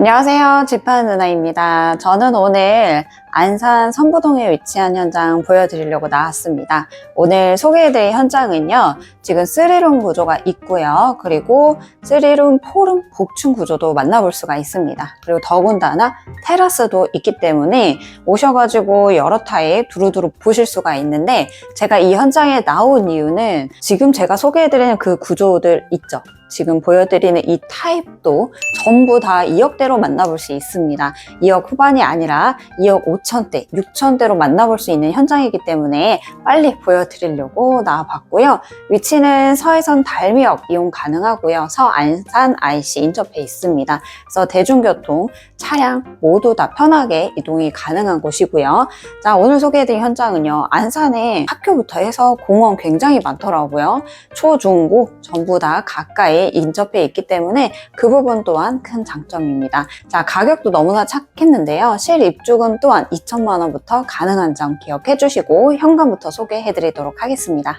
안녕하세요. 집하는 누나입니다. 저는 오늘 안산 선부동에 위치한 현장 보여드리려고 나왔습니다. 오늘 소개해드릴 현장은요. 지금 3룸 구조가 있고요. 그리고 3룸 포름 복층 구조도 만나볼 수가 있습니다. 그리고 더군다나 테라스도 있기 때문에 오셔가지고 여러 타입 두루두루 보실 수가 있는데 제가 이 현장에 나온 이유는 지금 제가 소개해드리는 그 구조들 있죠. 지금 보여드리는 이 타입도 전부 다 2억대로 만나볼 수 있습니다. 2억 후반이 아니라 2억 5천대, 6천대로 만나볼 수 있는 현장이기 때문에 빨리 보여드리려고 나와봤고요. 위치는 서해선 달미역 이용 가능하고요. 서안산 IC 인접해 있습니다. 그래서 대중교통, 차량 모두 다 편하게 이동이 가능한 곳이고요. 자, 오늘 소개해드린 현장은요. 안산에 학교부터 해서 공원 굉장히 많더라고요. 초, 중, 고 전부 다 가까이 인접해 있기 때문에 그 부분 또한 큰 장점입니다. 자, 가격도 너무나 착했는데요. 실 입주금 또한 2천만 원부터 가능한 점 기억해 주시고 현관부터 소개해 드리도록 하겠습니다.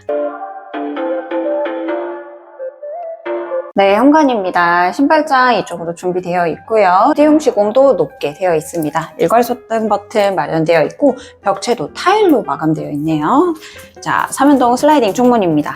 네, 현관입니다. 신발장 이쪽으로 준비되어 있고요. 띄움 시공도 높게 되어 있습니다. 일괄소등 버튼 마련되어 있고 벽체도 타일로 마감되어 있네요. 자, 삼연동 슬라이딩 중문입니다.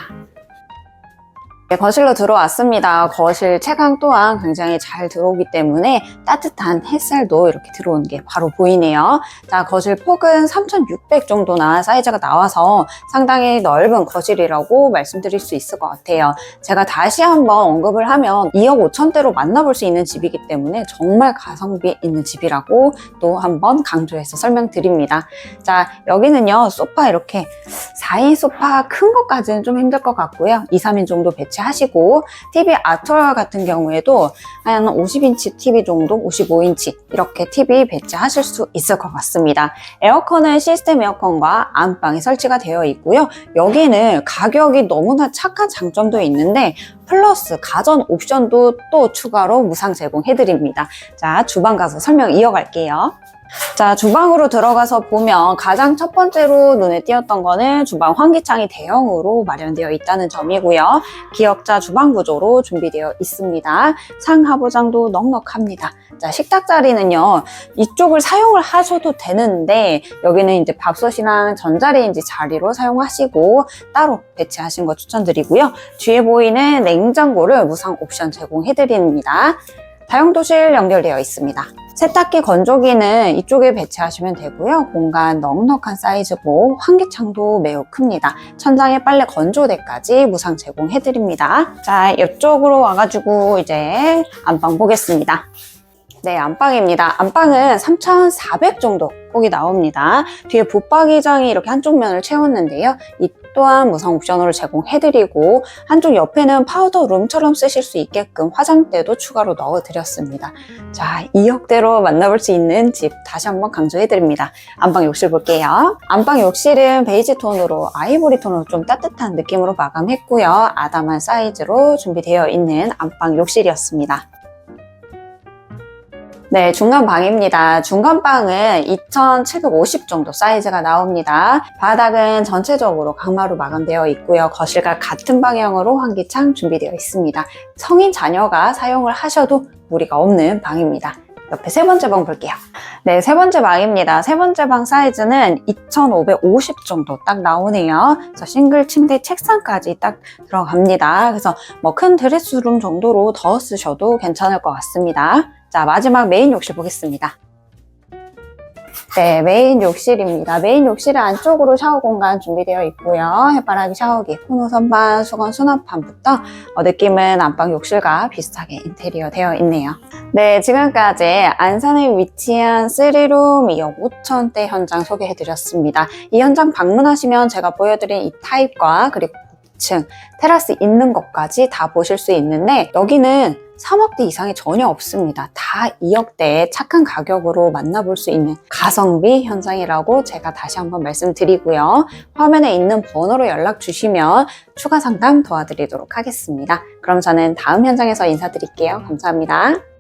네, 거실로 들어왔습니다. 거실 채광 또한 굉장히 잘 들어오기 때문에 따뜻한 햇살도 이렇게 들어오는 게 바로 보이네요. 자, 거실 폭은 3600 정도나 사이즈가 나와서 상당히 넓은 거실이라고 말씀드릴 수 있을 것 같아요. 제가 다시 한번 언급을 하면 2억 5천대로 만나볼 수 있는 집이기 때문에 정말 가성비 있는 집이라고 또 한번 강조해서 설명드립니다. 자, 여기는요, 소파 이렇게 4인 소파 큰 것까지는 좀 힘들 것 같고요. 2, 3인 정도 배치 하시고 TV 아트월 같은 경우에도 한 50인치 TV 정도, 55인치 이렇게 TV 배치하실 수 있을 것 같습니다. 에어컨은 시스템 에어컨과 안방에 설치가 되어 있고요. 여기는 가격이 너무나 착한 장점도 있는데 플러스 가전 옵션도 또 추가로 무상 제공해드립니다. 자, 주방 가서 설명 이어갈게요. 자, 주방으로 들어가서 보면 가장 첫 번째로 눈에 띄었던 거는 주방 환기창이 대형으로 마련되어 있다는 점이고요. 기역자 주방 구조로 준비되어 있습니다. 상하부장도 넉넉합니다. 자, 식탁 자리는요, 이쪽을 사용을 하셔도 되는데, 여기는 이제 밥솥이랑 전자레인지 자리로 사용하시고, 따로 배치하신 거 추천드리고요. 뒤에 보이는 냉장고를 무상 옵션 제공해 드립니다. 다용도실 연결되어 있습니다. 세탁기 건조기는 이쪽에 배치하시면 되고요. 공간 넉넉한 사이즈고 환기창도 매우 큽니다. 천장에 빨래 건조대까지 무상 제공해드립니다. 자, 이쪽으로 와가지고 이제 안방 보겠습니다. 네, 안방입니다. 안방은 3,400 정도 폭이 나옵니다. 뒤에 붙박이장이 이렇게 한쪽 면을 채웠는데요. 이 또한 무상 옵션으로 제공해드리고 한쪽 옆에는 파우더 룸처럼 쓰실 수 있게끔 화장대도 추가로 넣어드렸습니다. 자, 2억대로 만나볼 수 있는 집 다시 한번 강조해드립니다. 안방 욕실 볼게요. 안방 욕실은 베이지 톤으로 아이보리 톤으로 좀 따뜻한 느낌으로 마감했고요. 아담한 사이즈로 준비되어 있는 안방 욕실이었습니다. 네, 중간 방입니다. 중간 방은 2,750 정도 사이즈가 나옵니다. 바닥은 전체적으로 강마루 마감되어 있고요. 거실과 같은 방향으로 환기창 준비되어 있습니다. 성인 자녀가 사용을 하셔도 무리가 없는 방입니다. 옆에 세 번째 방 볼게요. 네, 세 번째 방입니다. 세 번째 방 사이즈는 2,550 정도 딱 나오네요. 그래서 싱글 침대 책상까지 딱 들어갑니다. 그래서 뭐 큰 드레스룸 정도로 더 쓰셔도 괜찮을 것 같습니다. 자, 마지막 메인 욕실 보겠습니다. 네, 메인 욕실입니다. 메인 욕실은 안쪽으로 샤워 공간 준비되어 있고요. 해바라기 샤워기, 코너 선반, 수건 수납판부터 어, 느낌은 안방 욕실과 비슷하게 인테리어 되어 있네요. 네, 지금까지 안산에 위치한 3룸 2억 5천대 현장 소개해드렸습니다. 이 현장 방문하시면 제가 보여드린 이 타입과 그리고 층 테라스 있는 것까지 다 보실 수 있는데 여기는 3억대 이상이 전혀 없습니다. 다 2억대의 착한 가격으로 만나볼 수 있는 가성비 현장이라고 제가 다시 한번 말씀드리고요. 화면에 있는 번호로 연락 주시면 추가 상담 도와드리도록 하겠습니다. 그럼 저는 다음 현장에서 인사드릴게요. 감사합니다.